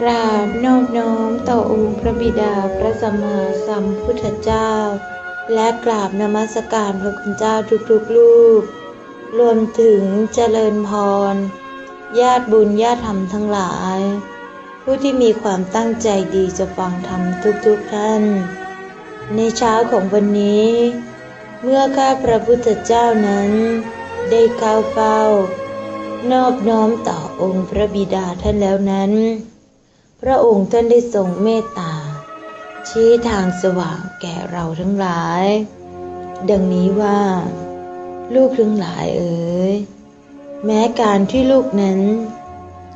กราบนอบน้อมต่อองค์พระบิดาพระสัมมาสัมพุทธเจ้า และกราบนมัสการพระคุณเจ้าทุกๆลูกรวมถึงเจริญพร ญาติบุญญาติธรรมทั้งหลาย ผู้ที่มีความตั้งใจดีจะฟังธรรมทุกๆท่าน ในเช้าของวันนี้ เมื่อข้าพระพุทธเจ้านั้น ได้เข้าเฝ้านอบน้อมต่อองค์พระบิดาท่านแล้วนั้น พระองค์ท่านได้ทรงเมตตา ชี้ทางสว่างแก่เราทั้งหลาย ดังนี้ว่า ลูกทั้งหลายเอ๋ยแม้การที่ลูกนั้น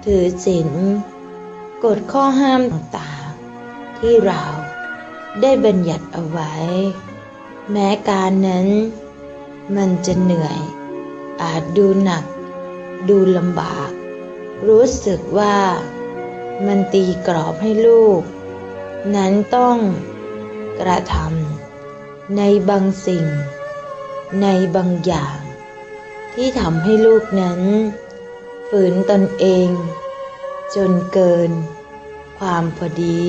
ถือศีลกฎข้อห้ามต่างๆที่เราได้บัญญัติเอาไว้ แม้การนั้น มันจะเหนื่อย อาจดูหนัก ดูลำบาก รู้สึกว่า มันตีกรอบให้ลูก นั้นต้องกระทำในบางสิ่ง ในบางอย่าง ที่ทำให้ลูกนั้น ฝืนตนเอง จนเกิน ความพอดี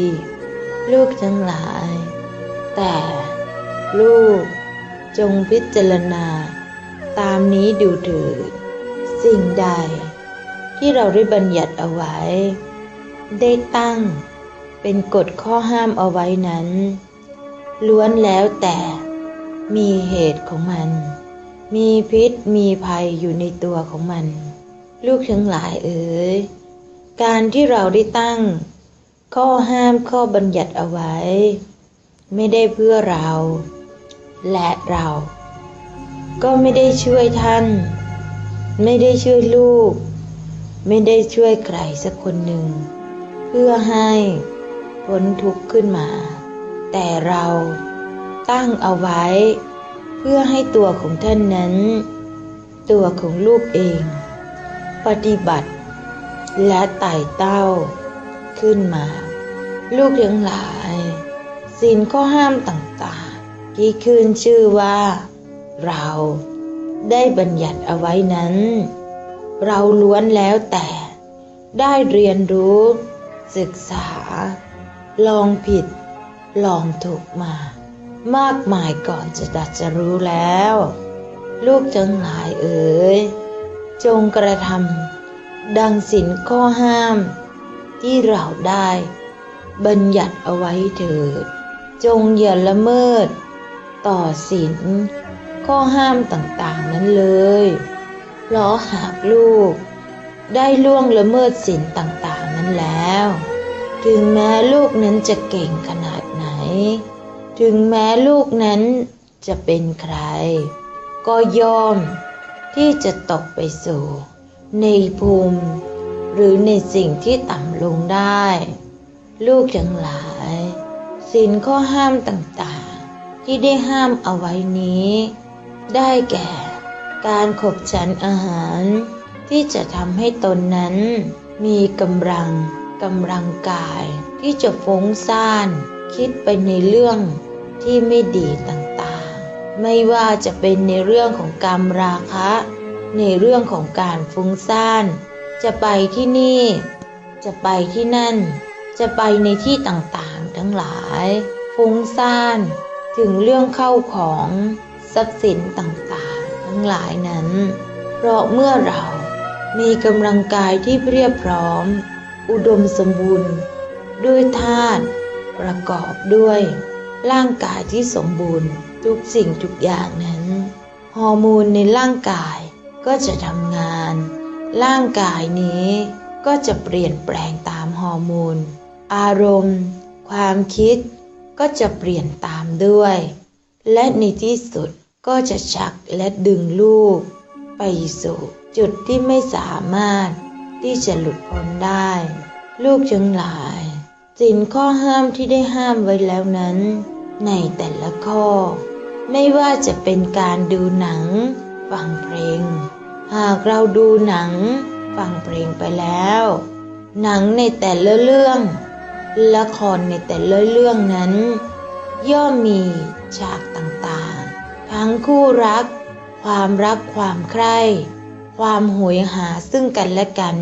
ลูกทั้งหลาย แต่ลูกจงพิจารณา ตามนี้ดูเถิดสิ่งใด ที่เราได้บัญญัติเอาไว้ ได้ตั้ง เป็นกฎข้อห้ามเอาไว้นั้น ล้วนแล้วแต่มีเหตุของมัน มีพิษมีภัยอยู่ในตัวของมัน ลูกทั้งหลายเอ๋ยการที่เราได้ตั้ง ข้อห้ามข้อบัญญัติเอาไว้ ไม่ได้เพื่อเรา และเรา ก็ไม่ได้ช่วยท่าน ไม่ได้ช่วยลูก ไม่ได้ช่วยใครสักคนหนึ่ง พื่อให้พ้นทุกข์ขึ้นมา แต่เราตั้งเอาไว้ เพื่อให้ตัวของท่านนั้น ตัวของลูกเอง ปฏิบัติ และไต่เต้าขึ้นมา ลูกทั้งหลายสินข้อห้ามต่างๆ ที่ขึ้นชื่อว่า เราได้บัญญัติเอาไว้นั้น เราล้วนแล้วแต่ได้เรียนรู้ ศึกษา ลองผิด ลองถูกมา มากมายก่อนจะดัดจะรู้แล้ว ลูกทั้งหลายเอ๋ยจงกระทำดังสินข้อห้าม ที่เราได้ บัญญัติเอาไว้เถิด จงอย่าละเมิด ต่อสินข้อห้ามต่างๆนั้นเลยเพราะหากลูกได้ล่วงละเมิดสินต่างๆ นั้นแล้ว ถึงแม้ลูกนั้นจะเก่งขนาดไหน ถึงแม้ลูกนั้นจะเป็นใคร ก็ยอมที่จะตกไปสู่ ในภูมิ หรือในสิ่งที่ต่ำลงได้ ลูกทั้งหลายสินข้อห้ามต่างๆ ที่ได้ห้ามเอาไว้นี้ ได้แก่การขบฉันอาหารที่จะทำให้ตนนั้น มีกำลังกำลังกายที่จะฟุ้งซ่านคิดไปในเรื่องที่ไม่ดีต่างๆ ไม่ว่าจะเป็นในเรื่องของกรรมราคะ ในเรื่องของการฟุ้งซ่าน จะไปที่นี่ จะไปที่นั่น จะไปในที่ต่างๆ ทั้งหลาย ฟุ้งซ่านถึงเรื่องเข้าของทรัพย์สินต่างๆ ทั้งหลายนั้น เพราะเมื่อเรา มีกำลังกายที่เรียบพร้อม อุดมสมบูรณ์ ด้วยธาตุประกอบด้วย ร่างกายที่สมบูรณ์ทุกสิ่งทุกอย่างนั้น ฮอร์โมนในร่างกายก็จะทำงาน ร่างกายนี้ก็จะเปลี่ยนแปลงตามฮอร์โมน อารมณ์ ความคิด ก็จะเปลี่ยนตามด้วย และในที่สุดก็จะชักและดึงลูก ไปสู่ จุดที่ไม่สามารถที่จะหลุดพ้นได้ ลูกทั้งหลายสินข้อห้ามที่ได้ห้ามไว้แล้วนั้น ในแต่ละข้อ ไม่ว่าจะเป็นการดูหนัง ฟังเพลง หากเราดูหนัง ฟังเพลงไปแล้ว หนังในแต่ละเรื่อง ละครในแต่ละเรื่องนั้น ย่อมมีฉากต่างๆ ทั้งคู่รัก ความรักความใคร่ ความหวยหาซึ่งกันและกัน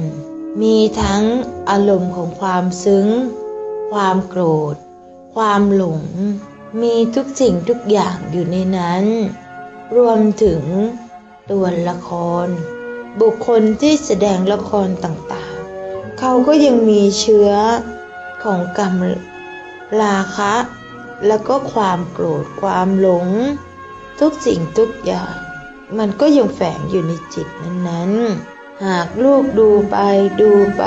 มีทั้งอารมณ์ของความซึ้ง ความโกรธ ความหลง มีทุกสิ่งทุกอย่างอยู่ในนั้น รวมถึงตัวละคร บุคคลที่แสดงละครต่างๆ เขาก็ยังมีเชื้อของกรรมราคะ แล้วก็ความโกรธความหลง ทุกสิ่งทุกอย่าง มันก็ยังแฝงอยู่ในจิตนั้นๆ หากลูกดูไปดูไป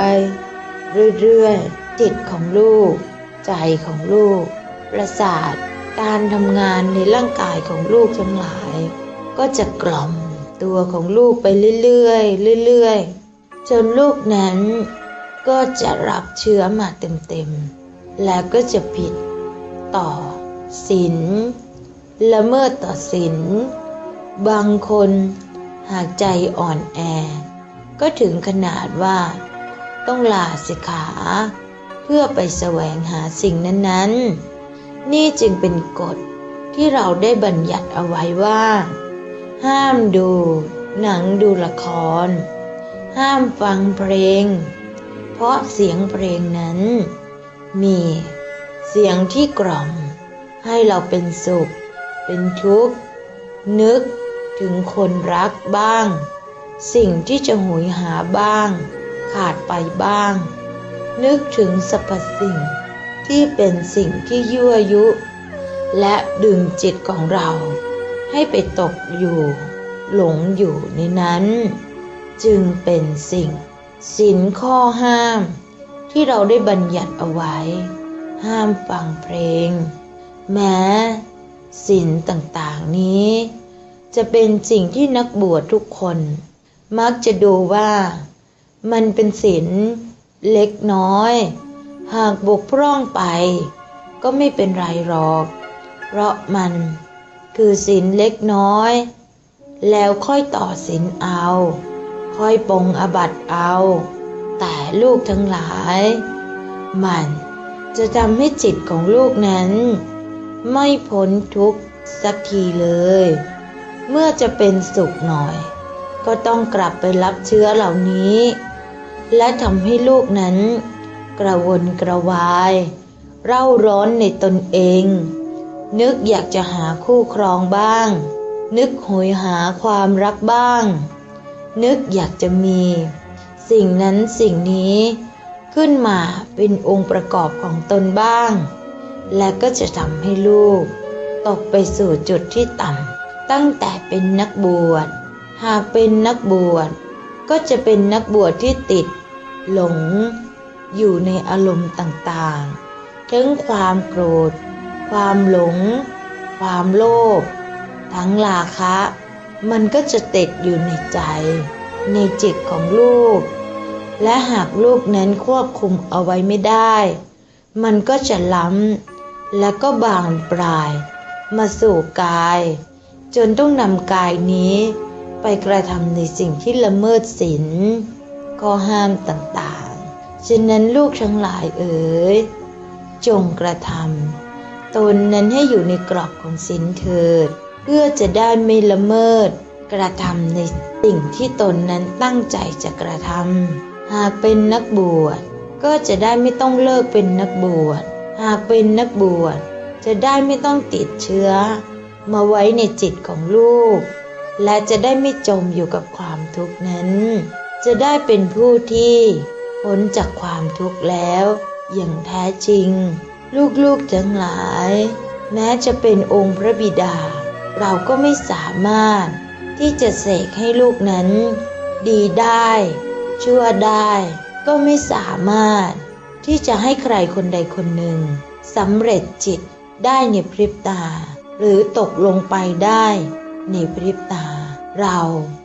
เรื่อยๆ จิตของลูก ใจของลูก ประสาท การทำงานในร่างกายของลูกทั้งหลาย ก็จะกล่อมตัวของลูกไปเรื่อยๆเรื่อยๆ จนลูกนั้นก็จะรับเชื้อมาเต็มๆ แล้วก็จะผิดต่อศีลละเมิดต่อศีล บางคนหากใจอ่อนแอ ก็ถึงขนาดว่า ต้องลาสิกขา เพื่อไปแสวงหาสิ่งนั้นๆ นี่จึงเป็นกฎที่เราได้บัญญัติเอาไว้ว่า ห้ามดู หนังดูละคร ห้ามฟังเพลง เพราะเสียงเพลงนั้น มีเสียงที่กล่อม ให้เราเป็นสุข เป็นทุกข์ นึก ถึงคนรักบ้าง สิ่งที่จะหุยหาบ้าง ขาดไปบ้าง นึกถึงสรรพสิ่งที่เป็นสิ่งที่ยั่วยุ และดึงจิตของเรา ให้ไปตกอยู่ หลงอยู่ในนั้น จึงเป็นสิ่งสินข้อห้าม ที่เราได้บัญญัติเอาไว้ ห้ามฟังเพลง แม้สินต่างๆนี้ จะเป็นสิ่งที่นักบวชทุกคน มักจะดูว่า มันเป็นศีลเล็กน้อย หากบกพร่องไป ก็ไม่เป็นไรหรอก เพราะมันคือศีลเล็กน้อย แล้วค่อยต่อศีลเอา ค่อยปงอบัตเอา แต่ลูกทั้งหลาย มันจะทำให้จิตของลูกนั้น ไม่พ้นทุกข์สักทีเลย เมื่อจะเป็นสุขหน่อย ก็ต้องกลับไปรับเชื้อเหล่านี้ และทำให้ลูกนั้น กระวนกระวาย เร่าร้อนในตนเอง นึกอยากจะหาคู่ครองบ้าง นึกโหยหาความรักบ้าง นึกอยากจะมี สิ่งนั้นสิ่งนี้ขึ้นมาเป็นองค์ประกอบของตนบ้าง และก็จะทำให้ลูก ตกไปสู่จุดที่ต่ำ ตั้งแต่เป็นนักบวช หากเป็นนักบวช ก็จะเป็นนักบวชที่ติด หลง อยู่ในอารมณ์ต่างๆ ทั้งความโกรธ ความหลง ความโลภ ทั้งราคะ มันก็จะติดอยู่ในใจ ในจิตของลูก และหากลูกนั้นควบคุมเอาไว้ไม่ได้ มันก็จะล้ำและก็บานปลาย มาสู่กาย จนต้องนำกายนี้ ไปกระทำในสิ่งที่ละเมิดศีลข้อห้ามต่างๆ ฉะนั้นลูกทั้งหลายเอ๋ยจงกระทำตนนั้นให้อยู่ในกรอบของศีลเถิด เพื่อจะได้ไม่ละเมิด กระทำในสิ่งที่ตนนั้นตั้งใจจะกระทำหากเป็นนักบวชก็จะได้ไม่ต้องเลิกเป็นนักบวช หากเป็นนักบวช จะได้ไม่ต้องติดเชื้อ มาไว้ในจิตของลูก และจะได้ไม่จมอยู่กับความทุกข์นั้น จะได้เป็นผู้ที่พ้นจากความทุกข์แล้ว อย่างแท้จริง ลูกๆทั้งหลาย แม้จะเป็นองค์พระบิดา เราก็ไม่สามารถที่จะเสกให้ลูกนั้น ดีได้ ชั่วได้ ก็ไม่สามารถ ที่จะให้ใครคนใดคนหนึ่งสำเร็จจิตได้ในพริบตา หรือตกลงไปได้ในพริบตา เรา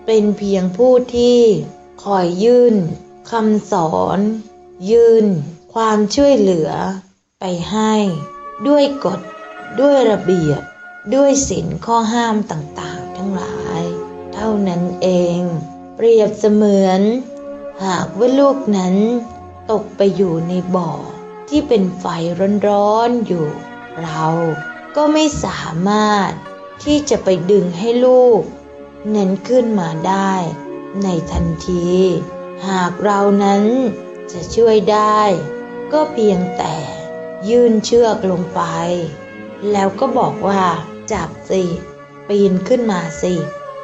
เป็นเพียงผู้ที่คอยยื่นคำสอน ยื่น ความช่วยเหลือไปให้ ด้วยกฎ ด้วยระเบียบ ด้วยศีลข้อห้ามต่างๆ ทั้งหลาย เท่านั้นเอง เปรียบเสมือน หากว่าลูกนั้น ตกไปอยู่ในบ่อที่เป็นไฟร้อนๆอยู่ เรา ก็ไม่สามารถที่จะไปดึงให้ลูก เน้นขึ้นมาได้ ในทันที หากเรานั้นจะช่วยได้ ก็เพียงแต่ยื่นเชือกลงไป แล้วก็บอกว่าจับสิ ปีนขึ้นมาสิ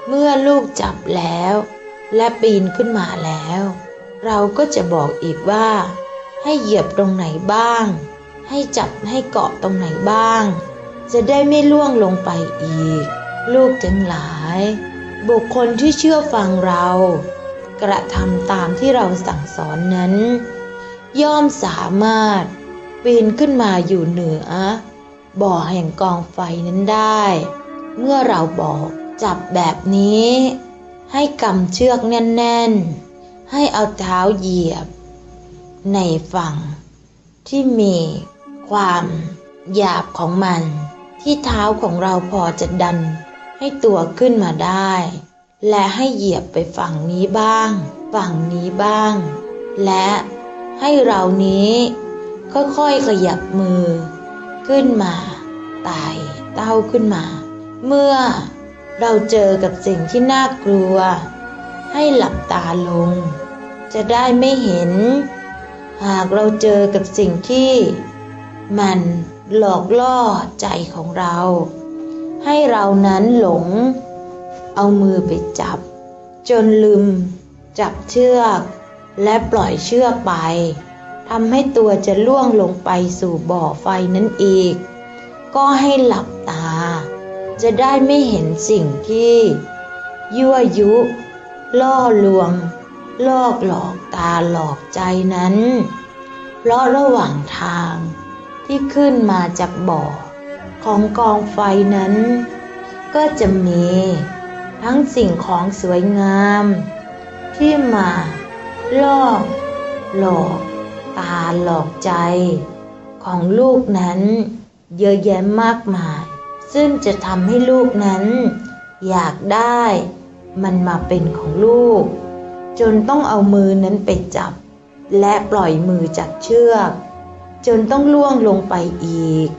เมื่อลูกจับแล้ว และปีนขึ้นมาแล้ว เราก็จะบอกอีกว่า ให้เหยียบตรงไหนบ้าง ให้จับให้เกาะตรงไหนบ้าง จะได้ไม่ล่วงลงไปอีก ลูกทั้งหลาย บุคคลที่เชื่อฟังเรา กระทำตามที่เราสั่งสอนนั้น ย่อมสามารถปีนขึ้นมาอยู่เหนือ บ่อแห่งกองไฟนั้นได้ เมื่อเราบอกจับแบบนี้ ให้กำเชือกแน่น ๆ ให้เอาเท้าเหยียบ ในฝั่งที่มีความหยาบของมัน ที่เท้าของเราพอจะดัน ให้ตัวขึ้นมาได้ และให้เหยียบไปฝั่งนี้บ้าง ฝั่งนี้บ้าง และให้เรานี้ค่อยๆขยับมือ ขึ้นมาไต่เต้าขึ้นมา เมื่อเราเจอกับสิ่งที่น่ากลัว ให้หลับตาลง จะได้ไม่เห็น หากเราเจอกับสิ่งที่มัน หลอกล่อใจของเรา ให้เรานั้นหลง เอามือไปจับ จนลืม จับเชือก และปล่อยเชือกไปทำให้ตัวจะล่วงลงไปสู่บ่อไฟนั้นอีก ก็ให้หลับตา จะได้ไม่เห็นสิ่งที่ ยั่วยุ ล่อลวง ลอกหลอกตาหลอกใจนั้น เพราะระหว่างทาง ที่ขึ้นมาจากบ่อ ของกองไฟนั้น ก็จะมีทั้งสิ่งของสวยงาม ที่มาล่อหลอกตาหลอกใจ ของลูกนั้น เยอะแยะมากมาย ซึ่งจะทำให้ลูกนั้น อยากได้มันมาเป็นของลูก จนต้องเอามือนั้นไปจับ และปล่อยมือจากเชือก จนต้องล่วงลงไปอีก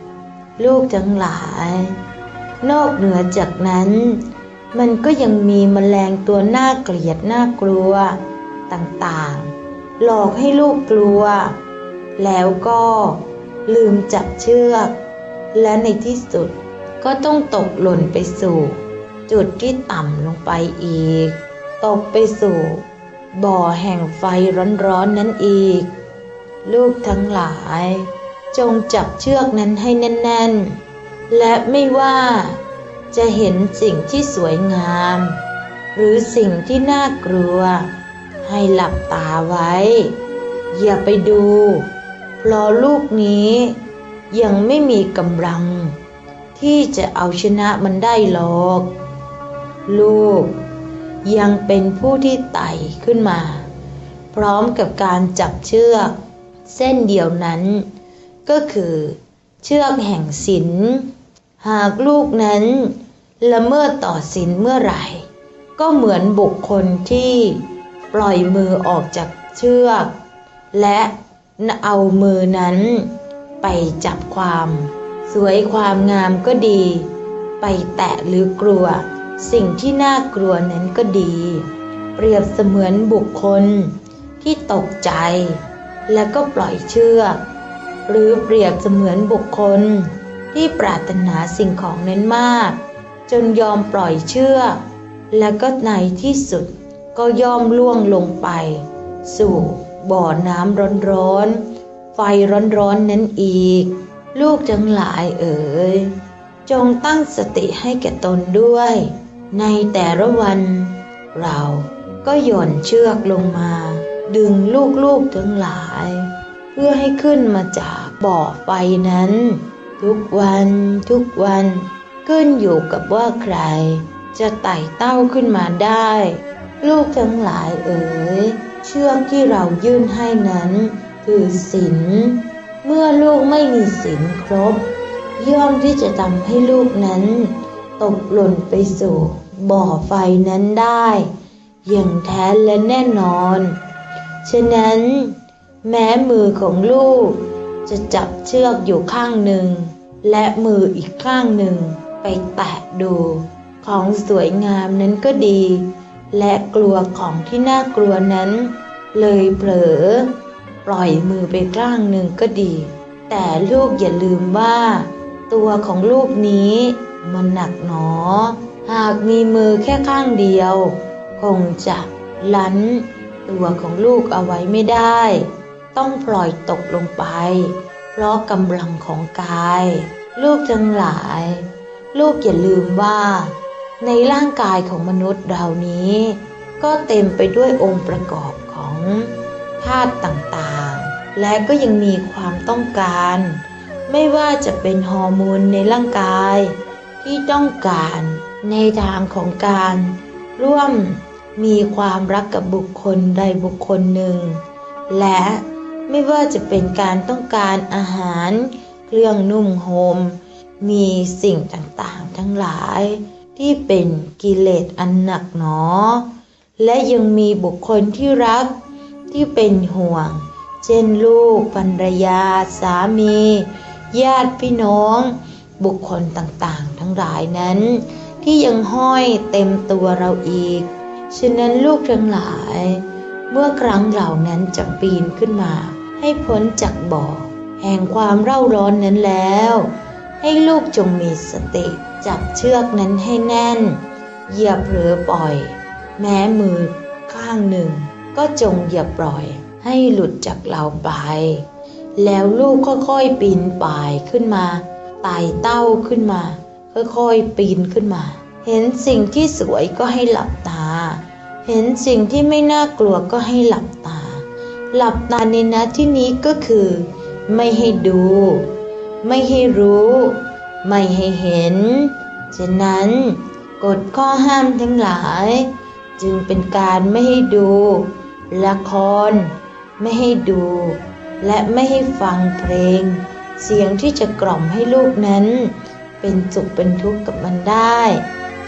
ลูกทั้งหลาย นอกเหนือจากนั้น มันก็ยังมีมแมลงตัวน่าเกลียดน่ากลัว ต่างๆ หลอกให้ลูกกลัว แล้วก็ลืมจับเชือก และในที่สุดก็ต้องตกหล่นไปสู่ จุดที่ต่ำลงไปอีก ตกไปสู่ บ่อแห่งไฟร้อนๆนนั้นอีก ลูกทั้งหลาย จงจับเชือกนั้นให้แน่น ๆ และไม่ว่าจะเห็นสิ่งที่สวยงาม หรือสิ่งที่น่ากลัว ให้หลับตาไว้ อย่าไปดูเพราะลูกนี้ยังไม่มีกำลัง ที่จะเอาชนะมันได้หรอก ลูกยังเป็นผู้ที่ไต่ขึ้นมา พร้อมกับการจับเชือก เส้นเดียวนั้น ก็คือ เชือกแห่งศีลหากลูกนั้น ละเมิดต่อศีลเมื่อไหร่ ก็เหมือนบุคคลที่ปล่อยมือออกจากเชือก และเอามือนั้นไปจับความ สวยความงามก็ดี ไปแตะหรือกลัว สิ่งที่น่ากลัวนั้นก็ดี เปรียบเสมือนบุคคลที่ตกใจ แล้วก็ปล่อยเชือก หรือเปรียบเสมือนบุคคลที่ปรารถนาสิ่งของนั้นมาก จนยอมปล่อยเชือก และก็ในที่สุดก็ย่อมล่วงลงไป สู่บ่อน้ำร้อนๆไฟร้อนๆนั้นอีก ลูกทั้งหลายเอ๋ยจงตั้งสติให้แก่ตนด้วย ในแต่ละวัน เราก็หย่อนเชือกลงมา ดึงลูกๆทั้งหลาย เพื่อให้ขึ้นมาจากบ่อไฟนั้น ทุกวันทุกวัน ขึ้นอยู่กับว่าใคร จะไต่เต้าขึ้นมาได้ ลูกทั้งหลายเอ๋ยเชือกที่เรายื่นให้นั้น คือศีลเมื่อลูกไม่มีศีลครบ ย่อมที่จะทำให้ลูกนั้น ตกหล่นไปสู่บ่อไฟนั้นได้อย่างแท้และแน่นอน ฉะนั้นแม้มือของลูก จะจับเชือกอยู่ข้างหนึ่ง และมืออีกข้างหนึ่งไปแตะดู ของสวยงามนั้นก็ดี และกลัวของที่น่ากลัวนั้น เลยเผลอ ปล่อยมือไปข้างหนึ่งก็ดี แต่ลูกอย่าลืมว่า ตัวของลูกนี้มันหนักหนอ หากมีมือแค่ข้างเดียว คงจะลั้น ตัวของลูกเอาไว้ไม่ได้ ต้องปล่อยตกลงไป เพราะกำลังของกาย ลูกทั้งหลาย ลูกอย่าลืมว่า ในร่างกายของมนุษย์เรานี้ ก็เต็มไปด้วยองค์ประกอบของธาตุต่างๆ และก็ยังมีความต้องการ ไม่ว่าจะเป็นฮอร์โมนในร่างกาย ที่ต้องการในทางของการร่วม มีความรักกับบุคคลใดบุคคลหนึ่ง และไม่ว่าจะเป็นการต้องการอาหาร เครื่องนุ่มโฮมมีสิ่งต่างๆ ทั้งหลาย ที่เป็นกิเลสอันหนักหนอ และยังมีบุคคลที่รักที่เป็นห่วง เช่นลูกภรรยา สามี ญาติพี่น้อง บุคคลต่างๆ ทั้งหลายนั้น ที่ยังห้อยเต็มตัวเราอีก ฉะนั้นลูกทั้งหลาย เมื่อครั้งเหล่านั้นจะปีนขึ้นมา ให้พ้นจากบ่อ แห่งความเร่าร้อนนั้นแล้ว ให้ลูกจงมีสติจับเชือกนั้นให้แน่น อย่าเผลอปล่อย แม้มือข้างหนึ่ง ก็จงอย่าปล่อย ให้หลุดจากเราไป แล้วลูกค่อยๆปีนป่ายขึ้นมาไต่เต้าขึ้นมา ค่อยๆปีนขึ้นมา เห็นสิ่งที่สวยก็ให้หลับตา เห็นสิ่งที่ไม่น่ากลัวก็ให้หลับตา หลับตาในนะที่นี้ก็คือ ไม่ให้ดู ไม่ให้รู้ ไม่ให้เห็น ฉะนั้นกฎข้อห้ามทั้งหลาย จึงเป็นการไม่ให้ดู ละคร ไม่ให้ดู และไม่ให้ฟังเพลง เสียงที่จะกล่อมให้ลูกนั้น เป็นสุขเป็นทุกข์กับมันได้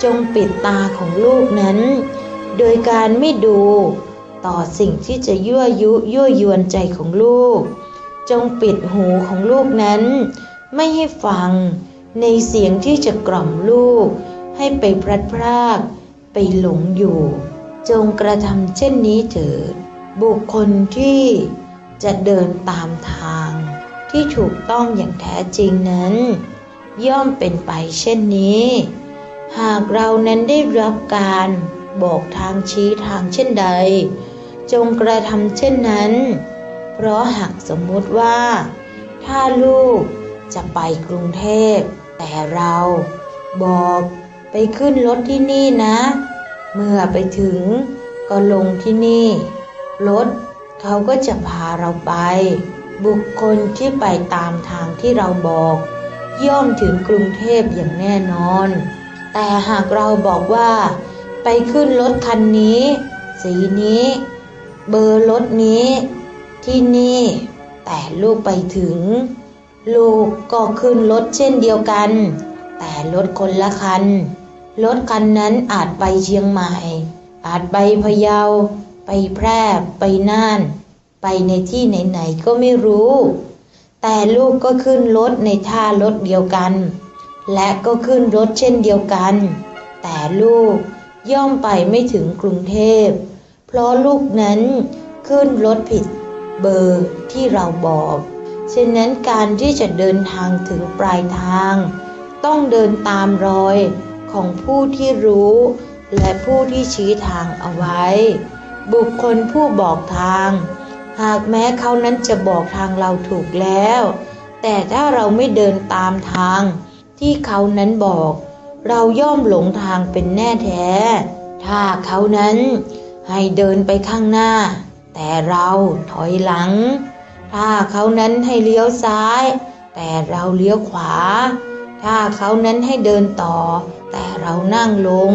จงปิดตาของลูกนั้น โดยการไม่ดู ต่อสิ่งที่จะยั่วยุยั่วยวนใจของลูก จงปิดหูของลูกนั้น ไม่ให้ฟังในเสียงที่จะกล่อมลูก ให้ไปพลัดพราก ไปหลงอยู่ จงกระทำเช่นนี้เถิด บุคคลที่จะเดินตามทางที่ถูกต้องอย่างแท้จริงนั้น ย่อมเป็นไปเช่นนี้ หากเรานั้นได้รับการ บอกทางชี้ทางเช่นใด จงกระทำเช่นนั้น เพราะหากสมมุติว่า ถ้าลูกจะไปกรุงเทพ แต่เราบอกไปขึ้นรถที่นี่นะ เมื่อไปถึงก็ลงที่นี่ รถเขาก็จะพาเราไป บุคคลที่ไปตามทางที่เราบอก ย่อมถึงกรุงเทพอย่างแน่นอน แต่หากเราบอกว่า ไปขึ้นรถคันนี้ สีนี้ เบอร์รถนี้ ที่นี่ แต่ลูกไปถึง ลูกก็ขึ้นรถเช่นเดียวกัน แต่รถคนละคัน รถคันนั้นอาจไปเชียงใหม่ อาจไปพะเยา ไปแพร่ไปน่าน ไปในที่ไหนๆก็ไม่รู้ แต่ลูกก็ขึ้นรถในท่ารถเดียวกัน และก็ขึ้นรถเช่นเดียวกัน แต่ลูก ย่อมไปไม่ถึงกรุงเทพ เพราะลูกนั้นขึ้นรถผิดเบอร์ที่เราบอกฉะนั้นการที่จะเดินทางถึงปลายทาง ต้องเดินตามรอยของผู้ที่รู้ และผู้ที่ชี้ทางเอาไว้ บุคคลผู้บอกทาง หากแม้เขานั้นจะบอกทางเราถูกแล้ว แต่ถ้าเราไม่เดินตามทางที่เขานั้นบอก เราย่อมหลงทางเป็นแน่แท้ ถ้าเขานั้นให้เดินไปข้างหน้า แต่เราถอยหลัง ถ้าเขานั้นให้เลี้ยวซ้าย แต่เราเลี้ยวขวา ถ้าเขานั้นให้เดินต่อ แต่เรานั่งลง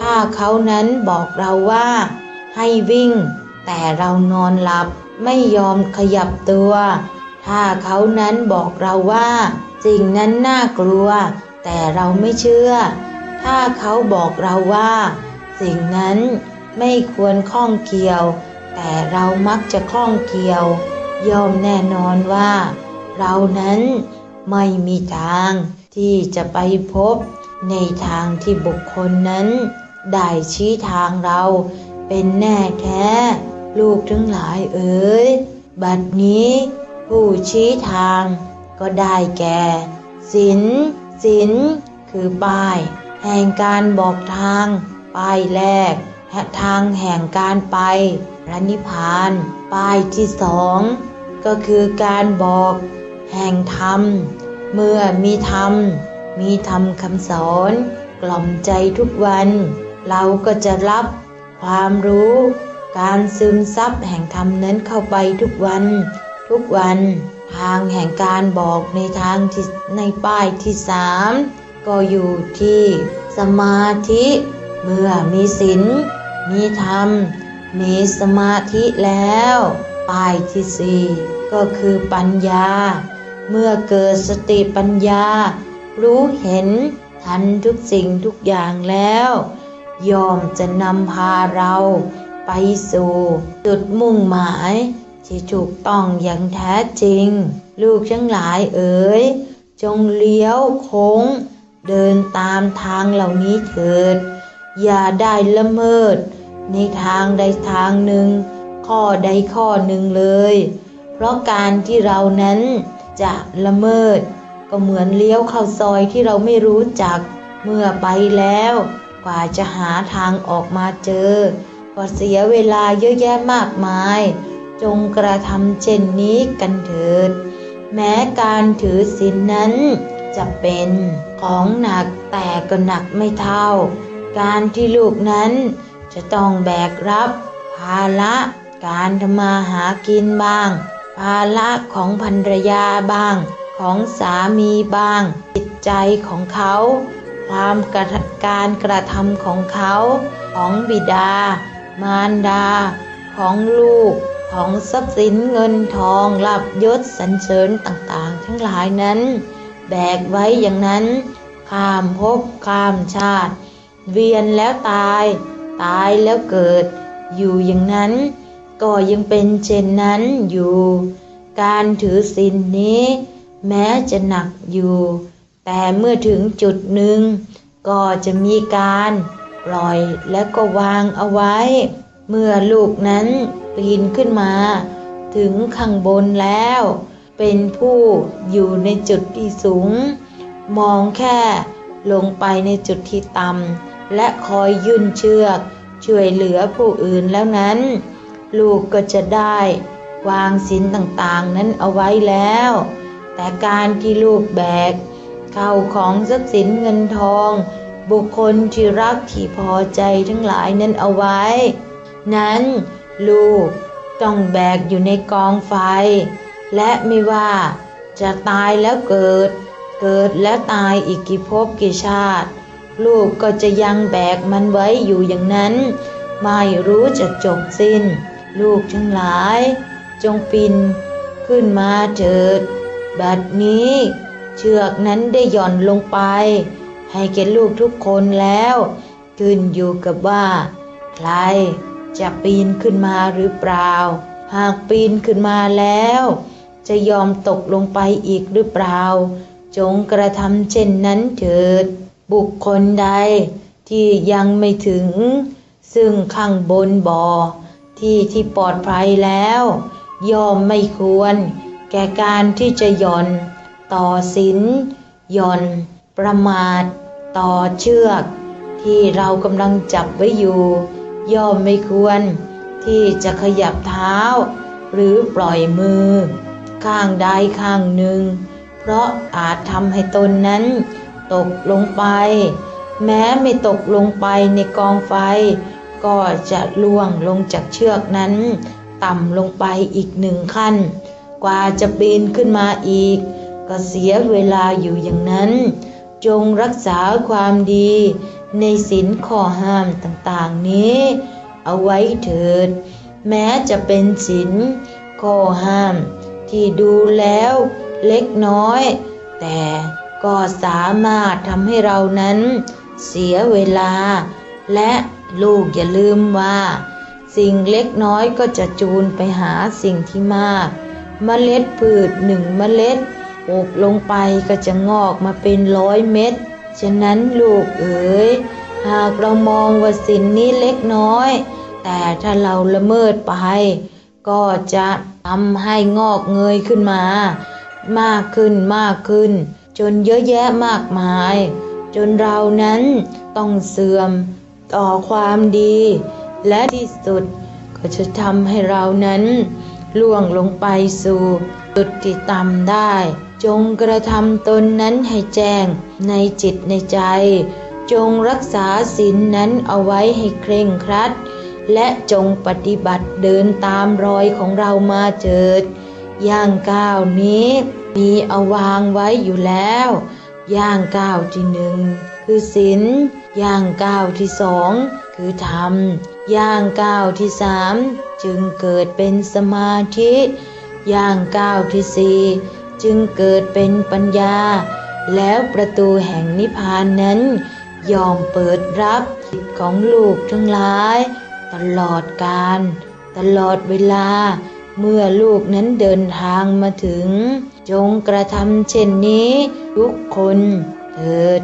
ถ้าเขานั้นบอกเราว่า ให้วิ่ง แต่เรานอนหลับไม่ยอมขยับตัว ถ้าเขานั้นบอกเราว่า สิ่งนั้นน่ากลัว แต่เราไม่เชื่อ ถ้าเขาบอกเราว่า สิ่งนั้นไม่ควรข้องเกี่ยว แต่เรามักจะข้องเกี่ยวยอมแน่นอนว่า เรานั้นไม่มีทางที่จะไปพบในทางที่บุคคลนั้น ได้ชี้ทางเราเป็นแน่แท้ ลูกทั้งหลายเอ๋ยบัดนี้ผู้ชี้ทางก็ได้แก่ศีล ศีลคือป้าย แห่งการบอกทาง ป้ายแรกแทางแห่งการไปพระนิพพาน ป้ายที่สองก็คือการบอก แห่งธรรม เมื่อมีธรรม มีธรรมคำสอน กล่อมใจทุกวัน เราก็จะรับความรู้ การซึมซับแห่งธรรมนั้นเข้าไปทุกวัน ทุกวัน ทางแห่งการบอกในทางที่ในป้ายที่สามก็อยู่ที่สมาธิ เมื่อมีศีลมีธรรม มีสมาธิแล้ว ป้ายที่สี่ก็คือปัญญา เมื่อเกิดสติปัญญา รู้เห็นทันทุกสิ่งทุกอย่างแล้วยอมจะนำพาเราไปสู่จุดมุ่งหมาย ที่ถูกต้องอย่างแท้จริง ลูกทั้งหลายเอ๋ยจงเลี้ยวโค้ง เดินตามทางเหล่านี้เถิด อย่าได้ละเมิด ในทางใดทางหนึ่ง ข้อใดข้อหนึ่งเลย เพราะการที่เรานั้นจะละเมิด ก็เหมือนเลี้ยวเข้าซอยที่เราไม่รู้จักเมื่อไปแล้ว กว่าจะหาทางออกมาเจอ ก็เสียเวลาเยอะแยะมากมาย จงกระทำเช่นนี้กันเถิด แม้การถือศีลนนั้นจะเป็นของหนักแต่ก็หนักไม่เท่า การที่ลูกนั้นจะต้องแบกรับภาระการทำมาหากินบ้าง ภาระของภรรยาบ้าง ของสามีบ้าง จิตใจของเขา ความกระการกระทำของเขา ของบิดา มารดา ของลูก ของทรัพย์สินเงินทองลาบยศสรรเสริญต่างๆ ทั้งหลายนั้น แบกไว้อย่างนั้น ข้ามภพข้ามชาติ เวียนแล้วตาย ตายแล้วเกิด อยู่อย่างนั้น ก็ยังเป็นเช่นนั้นอยู่ การถือศีลนนี้ แม้จะหนักอยู่ แต่เมื่อถึงจุดหนึ่ง ก็จะมีการ ปล่อยและก็วางเอาไว้ เมื่อลูกนั้นปีนขึ้นมา ถึงข้างบนแล้ว เป็นผู้อยู่ในจุดที่สูง มองแค่ลงไปในจุดที่ต่ำและคอยยื่นเชือก ช่วยเหลือผู้อื่นแล้วนั้น ลูกก็จะได้วางสินต่างๆนั้นเอาไว้แล้ว แต่การที่ลูกแบก เข้าของทรัพย์สินเงินทอง บุคคลที่รักที่พอใจทั้งหลายนั้นเอาไว้ นั้น ลูกต้องแบกอยู่ในกองไฟ และไม่ว่าจะตายแล้วเกิด เกิดและตายอีกกี่ภพกี่ชาติ ลูกก็จะยังแบกมันไว้อยู่อย่างนั้น ไม่รู้จะจบสิ้น ลูกทั้งหลาย จงปินขึ้นมาเถิด บัดนี้ เชือกนั้นได้หย่อนลงไป ให้แก่ลูกทุกคนแล้ว ขึ้นอยู่กับว่า ใคร จะปีนขึ้นมาหรือเปล่า หากปีนขึ้นมาแล้ว จะยอมตกลงไปอีกหรือเปล่า จงกระทำเช่นนั้นเถิด บุคคลใดที่ยังไม่ถึง ซึ่งข้างบนบ่อ ที่ที่ปลอดภัยแล้ว ยอมไม่ควร แก่การที่จะหย่อน ต่อสินหย่อน ประมาท ต่อเชือก ที่เรากำลังจับไว้อยู่ ย่อมไม่ควร ที่จะขยับเท้า หรือปล่อยมือ ข้างใดข้างหนึ่ง เพราะอาจทำให้ตนนั้น ตกลงไป แม้ไม่ตกลงไปในกองไฟ ก็จะล่วงลงจากเชือกนั้น ต่ำลงไปอีกหนึ่งขั้น กว่าจะปีนขึ้นมาอีก ก็เสียเวลาอยู่อย่างนั้น จงรักษาความดี ในศีลข้อห้ามต่างๆนี้ เอาไว้เถิด แม้จะเป็นศีลข้อห้าม ที่ดูแล้วเล็กน้อย แต่ก็สามารถทำให้เรานั้นเสียเวลา และลูกอย่าลืมว่า สิ่งเล็กน้อยก็จะจูนไปหาสิ่งที่มาก เมล็ดพืชหนึ่งเมล็ดปลูกลงไปก็จะงอกมาเป็นร้อยเม็ด ฉะนั้นลูกเอ๋ยหากเรามองว่าสิ่งนี้เล็กน้อย แต่ถ้าเราละเมิดไป ก็จะทำให้งอกเงยขึ้นมา มากขึ้นมากขึ้น จนเยอะแยะมากมาย จนเรานั้นต้องเสื่อมต่อความดี และที่สุดก็จะทำให้เรานั้นล่วงลงไปสู่จุดที่ต่ำได้ จงกระทำตนนั้นให้แจ้งในจิตในใจ จงรักษาศีลนนั้นเอาไว้ให้เคร่งครัด และจงปฏิบัติเดินตามรอยของเรามาเถิด ย่างก้าวนี้มีเอาวางไว้อยู่แล้ว ย่างก้าวที่หนึ่งคือศีลย่างก้าวที่สองคือธรรม ย่างก้าวที่สามจึงเกิดเป็นสมาธิ ย่างก้าวที่สี่ จึงเกิดเป็นปัญญา แล้วประตูแห่งนิพพานนั้น ยอมเปิดรับจิตของลูกทั้งหลาย ตลอดการ ตลอดเวลา เมื่อลูกนั้นเดินทางมาถึง จงกระทำเช่นนี้ ทุกคนเถิด